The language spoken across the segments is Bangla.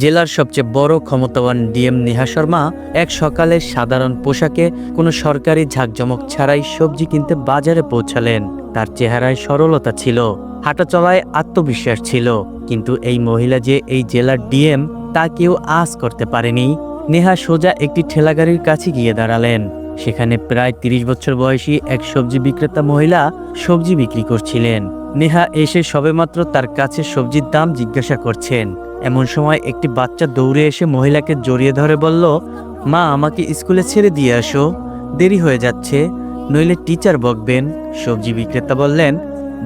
জেলার সবচেয়ে বড় ক্ষমতাবান ডিএম নেহা শর্মা এক সকালে সাধারণ পোশাকে কোনো সরকারি ঝাঁকজমক ছাড়াই সবজি কিনতে বাজারে পৌঁছালেন। তার চেহারায় সরলতা ছিল হাঁটা চলায় আত্মবিশ্বাস ছিল। কিন্তু এই মহিলা যে এই জেলার ডিএম, তা কেউ আজ করতে পারেনি। নেহা সোজা একটি ঠেলাগাড়ির কাছে গিয়ে দাঁড়ালেন। সেখানে প্রায় তিরিশ বছর বয়সী এক সবজি বিক্রেতা মহিলা সবজি বিক্রি করছিলেন। নেহা এসে সবেমাত্র তার কাছে সবজির দাম জিজ্ঞাসা করছেন। এমন সময় একটি বাচ্চা দৌড়ে এসে মহিলাকে জড়িয়ে ধরে বলল, মা, আমাকে স্কুলে ছেড়ে দিয়ে আসো। দেরি হয়ে যাচ্ছে। নইলে টিচার বকবেন। সবজি বিক্রেতা বললেন,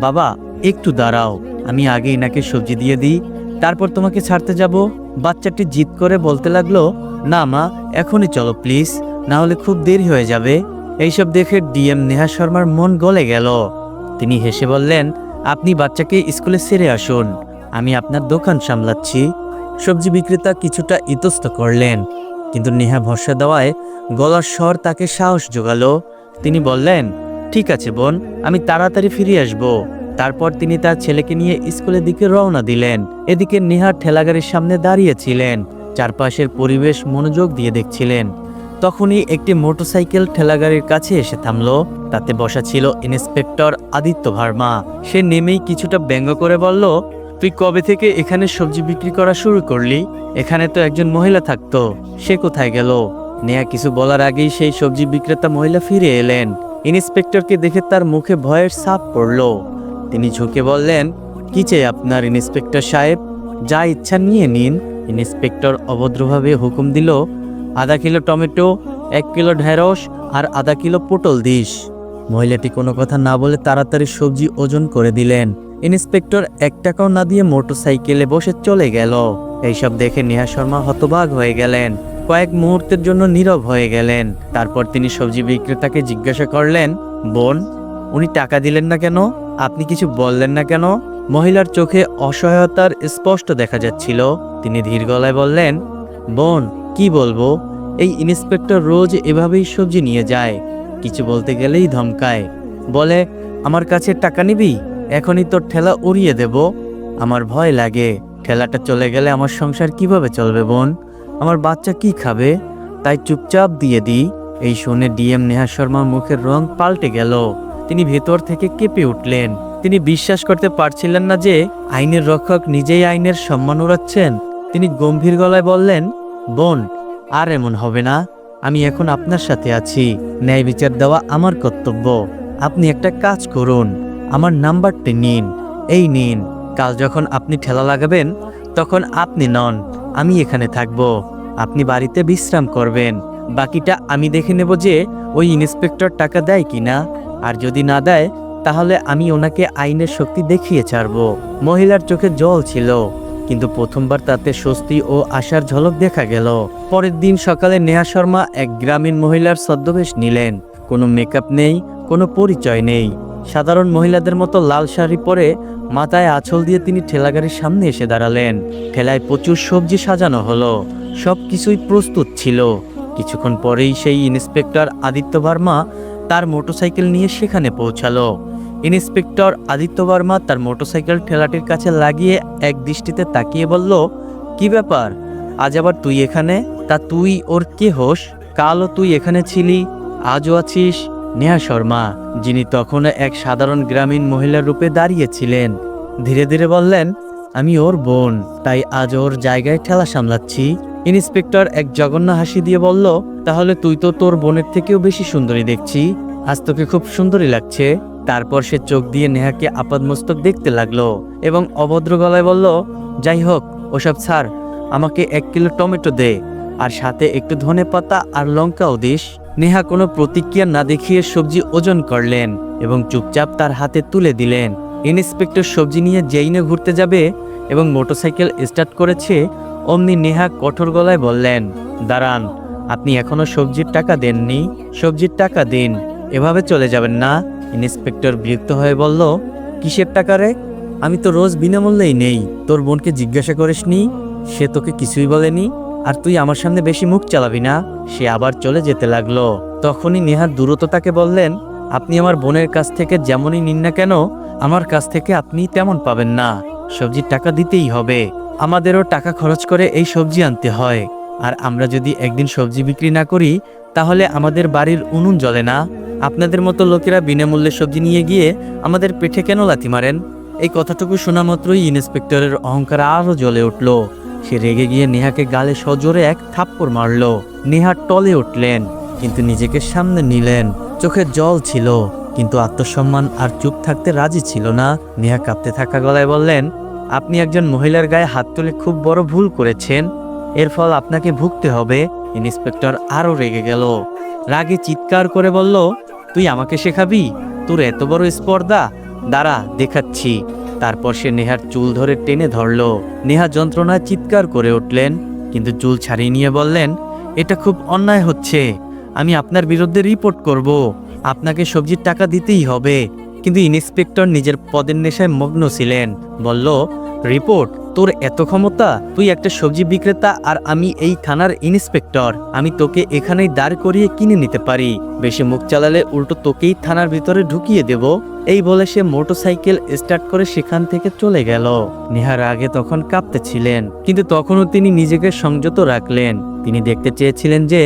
বাবা, একটু দাঁড়াও। আমি আগে এনাকে সবজি দিয়ে দিই। তারপর তোমাকে ছাড়তে যাব। বাচ্চাটি জিদ করে বলতে লাগল, না মা, এখনই চলো প্লিজ। না হলে খুব দেরি হয়ে যাবে। এইসব দেখে ডিএম নেহা শর্মার মন গলে গেল। তিনি হেসে বললেন, আপনি বাচ্চাকে স্কুলে ছেড়ে আসুন। আমি আপনার দোকান সামলাচ্ছি। সবজি বিক্রেতা কিছুটা ইতস্ত করলেন, কিন্তু নেহা ভরসা দেওয়ায় গলার স্বর তাকে সাহস জোগালো। তিনি বললেন, ঠিক আছে বোন, আমি তাড়াতাড়ি ফিরে আসব। তারপর তিনি তার ছেলেকে নিয়ে স্কুলের দিকে রওনা দিলেন। এদিকে নেহা ঠেলাগাড়ির সামনে দাঁড়িয়েছিলেন চারপাশের পরিবেশ মনোযোগ দিয়ে দেখছিলেন। তখনই একটি মোটরসাইকেল ঠেলাগাড়ির কাছে এসে থামলো, তাতে বসা ছিল ইন্সপেক্টর আদিত্য ভার্মা। সে নেমেই কিছুটা ব্যঙ্গ করে বলল তুই কবে থেকে এখানে সবজি বিক্রি করা শুরু করলি? এখানে তো একজন মহিলা থাকতো, সে কোথায় গেল? নেয়া কিছু বলার আগেই সেই সবজি বিক্রেতা মহিলা ফিরে এলেন। ইন্সপেক্টরকে দেখে তার মুখে ভয়ের ছাপ পড়ল। তিনি ঝুঁকে বললেন, কি চাই আপনার, ইন্সপেক্টর সাহেব? যা ইচ্ছা নিয়ে নিন। ইন্সপেক্টর অভদ্রভাবে হুকুম দিল, আধা কিলো টমেটো, এক কিলো ঢেঁড়স আর আধা কিলো পটল দিস। মহিলাটি কোনো কথা না বলে তাড়াতাড়ি সবজি ওজন করে দিলেন। ইন্সপেক্টর এক টাকাও না দিয়ে মোটরসাইকেলে বসে চলে গেল। এইসব দেখে নেহা শর্মা হতবাক হয়ে গেলেন। কয়েক মুহূর্তের জন্য নীরব হয়ে গেলেন। তারপর তিনি সবজি বিক্রেতাকে জিজ্ঞাসা করলেন, বোন, উনি টাকা দিলেন না কেন? আপনি কিছু বললেন না কেন? মহিলার চোখে অসহায়তার স্পষ্ট দেখা যাচ্ছিল। তিনি ধীর গলায় বললেন, বোন, কি বলব? এই ইন্সপেক্টর রোজ এভাবেই সবজি নিয়ে যায়। কিছু বলতে গেলেই ধমকায়। বলে, আমার কাছে টাকা নিবি? এখনই তোর ঠেলা উড়িয়ে দেব। আমার ভয় লাগে। ঠেলাটা চলে গেলে আমার সংসার কীভাবে চলবে বোন? আমার বাচ্চা কি খাবে? তাই চুপচাপ দিয়ে দিই। এই শুনে ডিএম নেহা শর্মার মুখের রং পাল্টে গেল। তিনি ভেতর থেকে কেঁপে উঠলেন। তিনি বিশ্বাস করতে পারছিলেন না যে আইনের রক্ষক নিজেই আইনের সম্মান উড়াচ্ছেন। তিনি গম্ভীর গলায় বললেন, বোন, আর এমন হবে না। আমি এখন আপনার সাথে আছি। ন্যায় বিচার দেওয়া আমার কর্তব্য। আপনি একটা কাজ করুন। আমার নাম্বারটি নিন। এই নিন, কাল যখন আপনি ঠেলা লাগাবেন, তখন আপনি নন, আমি এখানে থাকব। আপনি বাড়িতে বিশ্রাম করবেন। বাকিটা আমি দেখে নেব যে ওই ইন্সপেক্টর টাকা দেয় কিনা। আর যদি না দেয়, তাহলে আমি ওনাকে আইনের শক্তি দেখিয়ে ছাড়ব। মহিলার চোখে জল ছিল, কিন্তু প্রথমবার তাতে স্বস্তি ও আশার ঝলক দেখা গেল। পরের দিন সকালে নেহা শর্মা এক গ্রামীণ মহিলার ছদ্মবেশ নিলেন। কোনো মেকআপ নেই, কোনো পরিচয় নেই। সাধারণ মহিলাদের মতো লাল শাড়ি পরে মাথায় আঁচল দিয়ে তিনি ঠেলাগাড়ির সামনে এসে দাঁড়ালেন। ঠেলায় প্রচুর সবজি সাজানো হলো। সব কিছুই প্রস্তুত ছিল। কিছুক্ষণ পরেই সেই ইন্সপেক্টর আদিত্য ভার্মা তার মোটরসাইকেল নিয়ে সেখানে পৌঁছালো। ইন্সপেক্টর আদিত্য বর্মা তার মোটরসাইকেল ঠেলাটির কাছে লাগিয়ে এক দৃষ্টিতে তাকিয়ে বলল, কি ব্যাপার? আজ আবার তুই এখানে? তা তুই ওর কে হোস? কালও তুই এখানে ছিলি? আজও আছিস? নেহা শর্মা, যিনি তখন এক সাধারণ গ্রামীণ মহিলার রূপে দাঁড়িয়েছিলেন, ধীরে ধীরে বললেন, আমি ওর বোন, তাই আজ ওর জায়গায় ঠেলা সামলাচ্ছি। ইন্সপেক্টর এক জঘন্য হাসি দিয়ে বলল, তাহলে তুই তো তোর বোনের থেকেও বেশি সুন্দরী দেখছি। আজ তোকে খুব সুন্দরী লাগছে। তারপর সে চোখ দিয়ে নেহাকে আপাদমস্তক দেখতে লাগল এবং অভদ্র গলায় বলল, যাই হোক, ওসব ছাড়, আমাকে এক কিলো টমেটো দে, আর সাথে একটু ধনে পাতা আর লঙ্কাও দিস। নেহা কোনো প্রতিক্রিয়া না দেখিয়ে সবজি ওজন করলেন এবং চুপচাপ তার হাতে তুলে দিলেন। ইন্সপেক্টর সবজি নিয়ে যেইনে ঘুরতে যাবে এবং মোটরসাইকেল স্টার্ট করেছে, অমনি নেহা কঠোর গলায় বললেন, দাঁড়ান, আপনি এখনও সবজির টাকা দেননি? সবজির টাকা দিন, এভাবে চলে যাবেন না? ইন্সপেক্টর বিরক্ত হয়ে বলল, কিসের টাকা রে? আমি তো রোজ বিনামূল্যেই নেই। তোর বোনকে জিজ্ঞাসা করিসনি? সে তোকে কিছুই বলেনি? আর তুই আমার সামনে বেশি মুখ চালাবি না। সে আবার চলে যেতে লাগল। তখনই নেহার দ্রুত তাকে বললেন, আপনি আমার বোনের কাছ থেকে যেমনই নিন না কেন, আমার কাছ থেকে আপনি তেমন পাবেন না। সবজির টাকা দিতেই হবে। আমাদেরও টাকা খরচ করে এই সবজি আনতে হয়। আর আমরা যদি একদিন সবজি বিক্রি না করি, তাহলে আমাদের বাড়ির উনুন জ্বলে না। আপনাদের মতো লোকেরা বিনামূল্যে সবজি নিয়ে গিয়ে আমাদের পেটে কেন লাথি মারেন? এই কথাটুকু শোনা মাত্রই ইন্সপেক্টরের অহংকার আরও জ্বলে উঠল। সে রেগে গিয়ে নেহাকে গালে সজোরে এক থাপ্পড় মারল। নেহা টলে উঠলেন, কিন্তু নিজেকে সামনে নিলেন। চোখে জল ছিল, কিন্তু আত্মসম্মান আর চুপ থাকতে রাজি ছিল না। নেহা কাঁপতে থাকা গলায় বললেন, আপনি একজন মহিলার গায়ে হাত তুলে খুব বড় ভুল করেছেন। এর ফল আপনাকে ভুগতে হবে। ইন্সপেক্টর আরও রেগে গেল। রাগে চিৎকার করে বলল, তুই আমাকে শেখাবি? তোর এত বড় স্পর্ধা? দাঁড়া, দেখাচ্ছি। তারপর সে নেহার চুল ধরে টেনে ধরল। নেহা যন্ত্রণায় চিৎকার করে উঠলেন, কিন্তু চুল ছাড়িয়ে নিয়ে বললেন, এটা খুব অন্যায় হচ্ছে। আমি আপনার বিরুদ্ধে রিপোর্ট করব। আপনাকে সবজির টাকা দিতেই হবে। কিন্তু ইন্সপেক্টর নিজের পদের নেশায় মগ্ন ছিলেন। বলল, রিপোর্ট? তোর এত ক্ষমতা? তুই একটা সবজি বিক্রেতা আর আমি এই থানার ইন্সপেক্টর। আমি তোকে এখানেই দাঁড় করিয়ে কিনে নিতে পারি। বেশি মুখ চালালে উল্টো তোকেই থানার ভিতরে ঢুকিয়ে দেব। এই বলে সে মোটরসাইকেল স্টার্ট করে সেখান থেকে চলে গেল। নেহার আগে তখন কাঁপতেছিলেন, কিন্তু তখনও তিনি নিজেকে সংযত রাখলেন। তিনি দেখতে চেয়েছিলেন যে,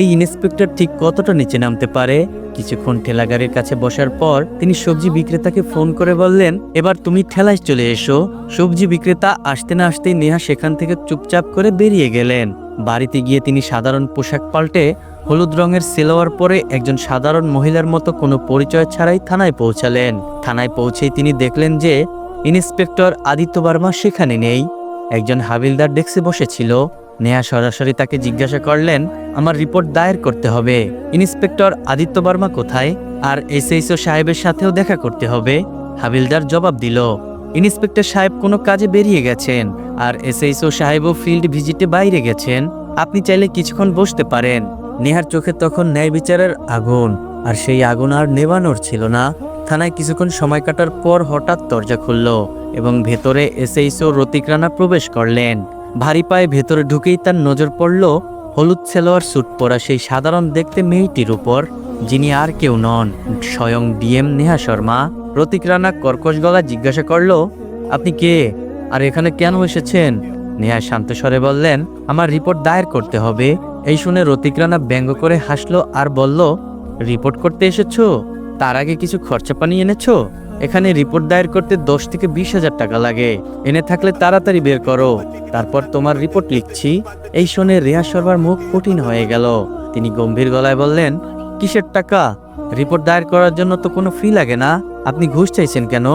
এই ইন্সপেক্টর ঠিক কতটা নিচে নামতে পারে। কিছুক্ষণ ঠেলাগাড়ির কাছে বসার পর তিনি সবজি বিক্রেতাকে ফোন করে বললেন, এবার তুমি ঠেলায় চলে এসো। সবজি বিক্রেতা আসতে না আসতেই নেহা সেখান থেকে চুপচাপ করে বেরিয়ে গেলেন। বাড়িতে গিয়ে তিনি সাধারণ পোশাক পাল্টে হলুদ রঙের সেলোয়ার পরে একজন সাধারণ মহিলার মতো কোনো পরিচয় ছাড়াই থানায় পৌঁছালেন। থানায় পৌঁছেই তিনি দেখলেন যে ইন্সপেক্টর আদিত্য বর্মা সেখানে নেই। একজন হাবিলদার ডেস্কে বসেছিল। নেহা সরাসরি তাকে জিজ্ঞাসা করলেন, আমার রিপোর্ট দায়ের করতে হবে। ইন্সপেক্টর আদিত্য বর্মা কোথায়? আর এসএইচও সাহেবের সাথেও দেখা করতে হবে। হাবিলদার জবাব দিল, ইন্সপেক্টর সাহেব কোনো কাজে বেরিয়ে গেছেন, আর এসএইচও সাহেবও ফিল্ড ভিজিটে বাইরে গেছেন। আপনি চাইলে কিছুক্ষণ বসতে পারেন। নেহার চোখে তখন ন্যায় বিচারের আগুন, আর সেই আগুন আর নেভানোর ছিল না। থানায় কিছুক্ষণ সময় কাটার পর হঠাৎ দরজা খুলল এবং ভেতরে এসএইচও রতিক রানা প্রবেশ করলেন। ভারী পায়ে ভেতরে ঢুকেই তার নজর পড়ল হলুদ সেলোয়ার স্যুট পরা সেই সাধারণ দেখতে মেয়েটির উপর, যিনি আর কেউ নন, স্বয়ং ডিএম নেহা শর্মা। প্রতীক রানা কর্কশ গলা জিজ্ঞাসা করল, আপনি কে? আর এখানে কেন এসেছেন? নেহা শান্ত স্বরে বললেন, আমার রিপোর্ট দায়ের করতে হবে। এই শুনে রতিক রানা ব্যঙ্গ করে হাসলো আর বলল, রিপোর্ট করতে এসেছ? তার আগে কিছু খরচা পানি এনেছো? এখানে রিপোর্ট দায়ের করতে দশ থেকে বিশ হাজার টাকা লাগে। এনে থাকলে তাড়াতাড়ি বের করো। তারপর তোমার রিপোর্ট লিখছি। এই শোনে রেহা শর্মার মুখ কঠিন হয়ে গেল। তিনি গম্ভীর গলায় বললেন, কিসের টাকা? রিপোর্ট দায়ের করার জন্য তো কোনো ফি লাগে না। আপনি ঘুষ চাইছেন কেন?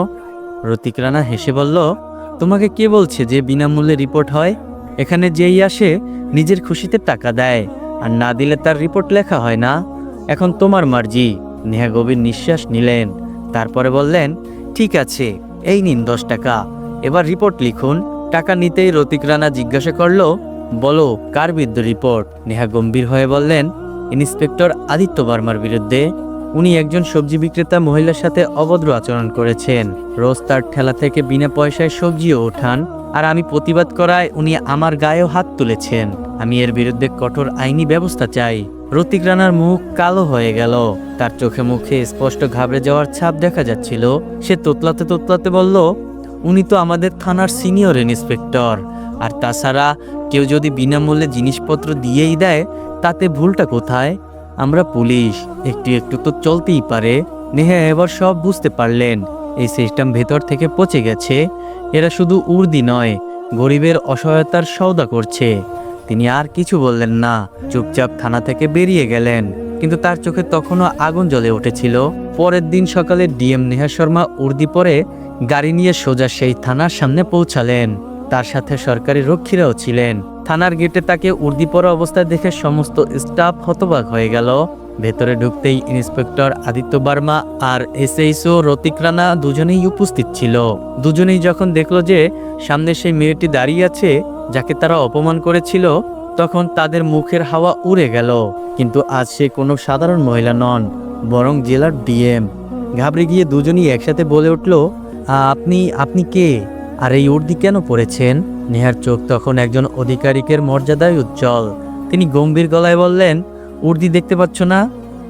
রতিক রানা হেসে বলল, তোমাকে কে বলছে যে বিনামূল্যে রিপোর্ট হয়? এখানে যেই আসে, নিজের খুশিতে টাকা দেয়। আর না দিলে তার রিপোর্ট লেখা হয় না। এখন তোমার মার্জি। নেহা গভীর নিঃশ্বাস নিলেন। তারপরে বললেন, ঠিক আছে, এই নিন দশ টাকা। এবার রিপোর্ট লিখুন। টাকা নিতেই রতিক রানা জিজ্ঞাসা করল, বলো, কার বিরুদ্ধে রিপোর্ট? নেহা গম্ভীর হয়ে বললেন, ইন্সপেক্টর আদিত্য বর্মার বিরুদ্ধে। উনি একজন সবজি বিক্রেতা, মহিলার সাথে অভদ্র আচরণ করেছেন। রোজ তার ঠেলা থেকে বিনা পয়সায় সবজিও ওঠান। আর আমি প্রতিবাদ করায় উনি আমার গায়েও হাত তুলেছেন। আমি এর বিরুদ্ধে কঠোর আইনি ব্যবস্থা চাই। রতিক রানার মুখ কালো হয়ে গেল। তার চোখে মুখে স্পষ্ট ঘাবড়ে যাওয়ার ছাপ দেখা যাচ্ছিল। সে তোতলাতে তোতলাতে বলল, উনি তো আমাদের থানার সিনিয়র ইন্সপেক্টর। আর তাছাড়া কেউ যদি বিনামূল্যে জিনিসপত্র দিয়েই দেয়, তাতে ভুলটা কোথায়? আমরা পুলিশ, একটু একটু তো চলতেই পারে। নেহা এবার সব বুঝতে পারলেন। এই সিস্টেম ভেতর থেকে পচে গেছে। এরা শুধু উর্দি নয়, গরিবের অসহায়তার সওদা করছে। তিনি আর কিছু বললেন না। চুপচাপ থানা থেকে বেরিয়ে গেলেন, কিন্তু তার চোখে তখনও আগুন জ্বলে উঠেছিল। পরের দিন সকালে ডিএম নেহা শর্মা উর্দি পরে গাড়ি নিয়ে সোজা সেই থানার সামনে পৌঁছালেন। তার সাথে সরকারি রক্ষীরাও ছিলেন। থানার গেটে তাকে উর্দি পরা অবস্থায় দেখে সমস্ত স্টাফ হতবাক হয়ে গেল। ভেতরে ঢুকতেই ইন্সপেক্টর আদিত্য বার্মা আর এসএইচও রতিক রানা দুজনেই উপস্থিত ছিল। দুজনেই যখন দেখল যে সামনে সেই মেয়েটি দাঁড়িয়ে আছে যাকে তারা অপমান করেছিল, তখন তাদের মুখের হাওয়া উড়ে গেল। কিন্তু আজ সে কোনো সাধারণ মহিলা নন, বরং জেলার ডিএম। ঘাবড়ে গিয়ে দুজনই একসাথে বলে উঠল আপনি আপনি কে? আর এই উর্দি কেন পড়েছেন? নেহার চোখ তখন একজন অধিকারিকের মর্যাদায় উজ্জ্বল। তিনি গম্ভীর গলায় বললেন, উর্দি দেখতে পাচ্ছ না?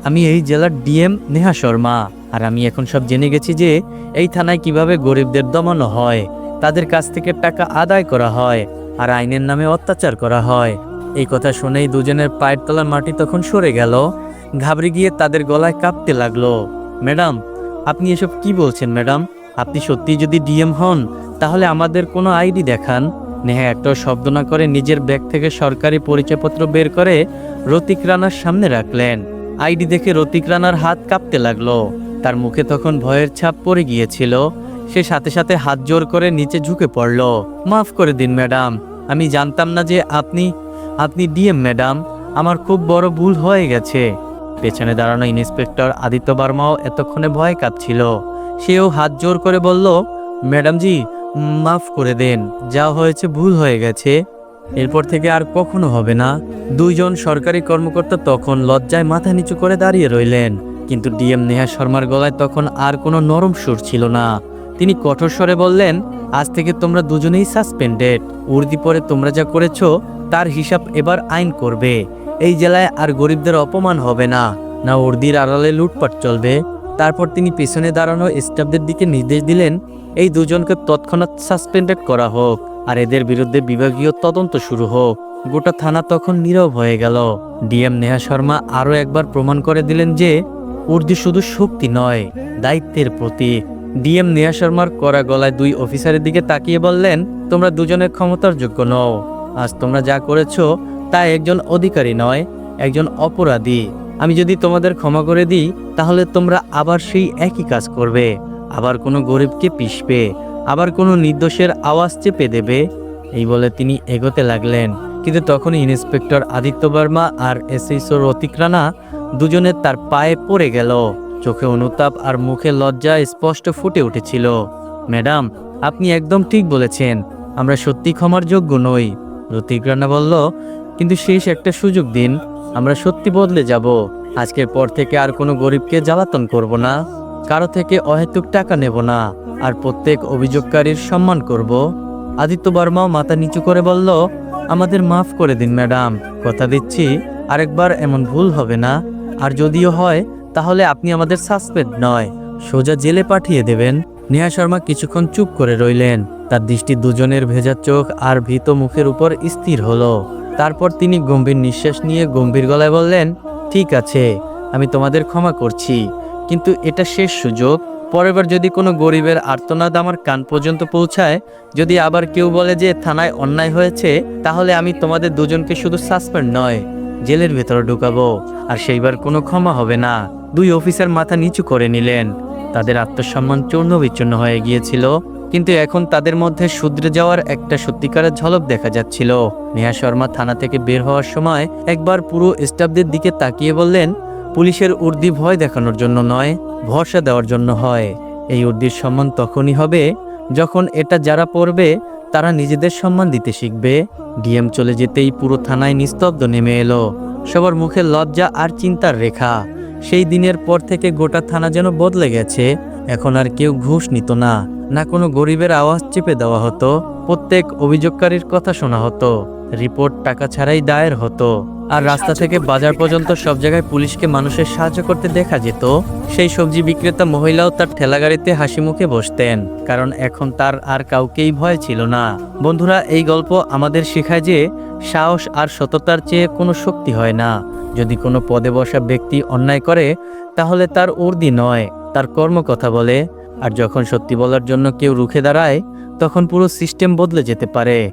আমি এই জেলার ডিএম নেহা শর্মা। আর আমি এখন সব জেনে গেছি যে, এই থানায় কীভাবে গরিবদের দমানো হয়। তাদের কাছ থেকে টাকা আদায় করা হয়। আর আইনের নামে অত্যাচার করা হয়। এই কথা শুনেই দুজনের পায়ের তলার মাটি তখন সরে গেল। ঘাবড়ে গিয়ে তাদের গলায় কাঁপতে লাগল। ম্যাডাম, আপনি এসব কি বলছেন, ম্যাডাম? আপনি সত্যি যদি ডিএম হন, তাহলে আমাদের কোনো আইডি দেখান। নেহা একটা শব্দ না করে নিজের ব্যাগ থেকে সরকারি পরিচয়পত্র বের করে রতিক রানার সামনে রাখলেন। আইডি দেখে রতিক রানার হাত কাঁপতে লাগল। তার মুখে তখন ভয়ের ছাপ পড়ে গিয়েছিল। সে সাথে সাথে হাত জোর করে নিচে ঝুঁকে পড়ল। মাফ করে দিন, ম্যাডাম। আমি জানতাম না যে আপনি আপনি ডিএম, ম্যাডাম। আমার খুব বড় ভুল হয়ে গেছে। পেছনে দাঁড়ানো ইন্সপেক্টর আদিত্য বর্মাও এতক্ষণে ভয় কাঁপছিল। সেও হাত জোর করে বলল ম্যাডাম জি মাফ করে দেন। যা হয়েছে ভুল হয়ে গেছে। এরপর থেকে আর কখনো হবে না। দুইজন সরকারি কর্মকর্তা তখন লজ্জায় মাথা নিচু করে দাঁড়িয়ে রইলেন। কিন্তু ডিএম নেহা শর্মার গলায় তখন আর কোনো নরম সুর ছিল না। তিনি কঠোর স্বরে বললেন, আজ থেকে তোমরা দুজনেই সাসপেন্ডেড উর্দি পরে তোমরা যা করেছ, তার হিসাব এবার আইন করবে। এই জেলায় আর গরিবদের অপমান হবে না। না উর্দির আড়ালে লুটপাট চলবে। তারপর তিনি পেছনে দাঁড়ানো স্টাফদের দিকে নির্দেশ দিলেন, এই দুজনকে তৎক্ষণাৎ সাসপেন্ডেড করা হোক, আর এদের বিরুদ্ধে বিভাগীয় তদন্ত শুরু হোক। গোটা থানা তখন নীরব হয়ে গেল। ডিএম নেহা শর্মা আরও একবার প্রমাণ করে দিলেন যে, উর্দি শুধু শক্তি নয়, দায়িত্বের প্রতীক। ডিএম নেহা শর্মার করা গলায় দুই অফিসারের দিকে তাকিয়ে বললেন, তোমরা দুজনের ক্ষমতার যোগ্য নও। আজ তোমরা যা করেছ, তা একজন অধিকারী নয়, একজন অপরাধী। আমি যদি তোমাদের ক্ষমা করে দিই, তাহলে তোমরা আবার সেই একই কাজ করবে। আবার কোনো গরিবকে পিষবে, আবার কোনো নির্দোষের আওয়াজ চেপে দেবে। এই বলে তিনি এগোতে লাগলেন। কিন্তু তখন ইন্সপেক্টর আদিত্য বর্মা আর এসএইচও রতিক রানা দুজনে তার পায়ে পড়ে গেল। চোখে অনুতাপ আর মুখে লজ্জা স্পষ্ট ফুটে উঠেছিল। ম্যাডাম, আপনি একদম ঠিক বলেছেন, আমরা সত্যি ক্ষমার যোগ্য নই রতিক রানা বলল। কিন্তু শেষ একটা সুযোগ দিন, আমরা সত্যি বদলে যাব। আজকের পর থেকে আর কোনো গরিবকে জ্বালাতন করব না, কারও থেকে অহেতুক টাকা নেব না, আর প্রত্যেক অভিযোগকারীর সম্মান করব। আদিত্য বর্মাও মাথা নিচু করে বলল, আমাদের মাফ করে দিন, ম্যাডাম, কথা দিচ্ছি, আরেকবার এমন ভুল হবে না, আর যদিও হয় তাহলে আপনি আমাদের সাসপেন্ড নয়। সোজা জেলে পাঠিয়ে দেবেন। নেহা শর্মা কিছুক্ষণ চুপ করে রইলেন। তার দৃষ্টি দুজনের ভেজা চোখ আর ভীত মুখের উপর স্থির হলো। তারপর তিনি গম্ভীর নিঃশ্বাস নিয়ে গম্ভীর গলায় বললেন, ঠিক আছে, আমি তোমাদের ক্ষমা করছি। কিন্তু এটা শেষ সুযোগ। পরেরবার যদি কোনো গরিবের আর্তনাদ আমার কান পর্যন্ত পৌঁছায়, যদি আবার কেউ বলে যে থানায় অন্যায় হয়েছে, তাহলে আমি তোমাদের দুজনকে শুধু সাসপেন্ড নয়, জেলের ভেতরে ঢুকাবো। আর সেইবার কোনো ক্ষমা হবে না। দুই অফিসার মাথা নিচু করে নিলেন। তাদের আত্মসম্মান চূর্ণ বিচূর্ণ হয়ে গিয়েছিল, কিন্তু এখন তাদের মধ্যে শুধরে যাওয়ার একটা সত্যিকারের ঝলক দেখা যাচ্ছিল। নেহা শর্মা থানা থেকে বের হওয়ার সময় একবার পুরো স্টাফদের দিকে তাকিয়ে বললেন, পুলিশের উর্দি ভয় দেখানোর জন্য নয়, ভরসা দেওয়ার জন্য হয়। এই উর্দির সম্মান তখনই হবে যখন এটা যারা পড়বে, তারা নিজেদের সম্মান দিতে শিখবে। ডিএম চলে যেতেই পুরো থানায় নিস্তব্ধ নেমে এলো। সবার মুখে লজ্জা আর চিন্তার রেখা। সেই দিনের পর থেকে গোটা থানা যেন বদলে গেছে। এখন আর কেউ ঘুষ নিত না না কোনো গরিবের আওয়াজ চেপে দেওয়া হতো, প্রত্যেক অভিযোগকারীর কথা শোনা হতো। রিপোর্ট টাকা ছাড়াই দায়ের হতো। আর রাস্তা থেকে বাজার পর্যন্ত সব জায়গায় পুলিশকে মানুষের সাহায্য করতে দেখা যেত। সেই সবজি বিক্রেতা মহিলাও তার ঠেলাগাড়িতে হাসি মুখে বসতেন কারণ এখন তার আর কাউকেই ভয় ছিল না। বন্ধুরা এই গল্প আমাদের শেখায় যে সাহস আর সততার চেয়ে কোনো শক্তি হয় না। যদি কোনো পদে বসা ব্যক্তি অন্যায় করে তাহলে তার উর্দি নয় তার কর্ম কথা বলে। আর যখন সত্যি বলার জন্য কেউ রুখে দাঁড়ায় তখন পুরো সিস্টেম বদলে যেতে পারে।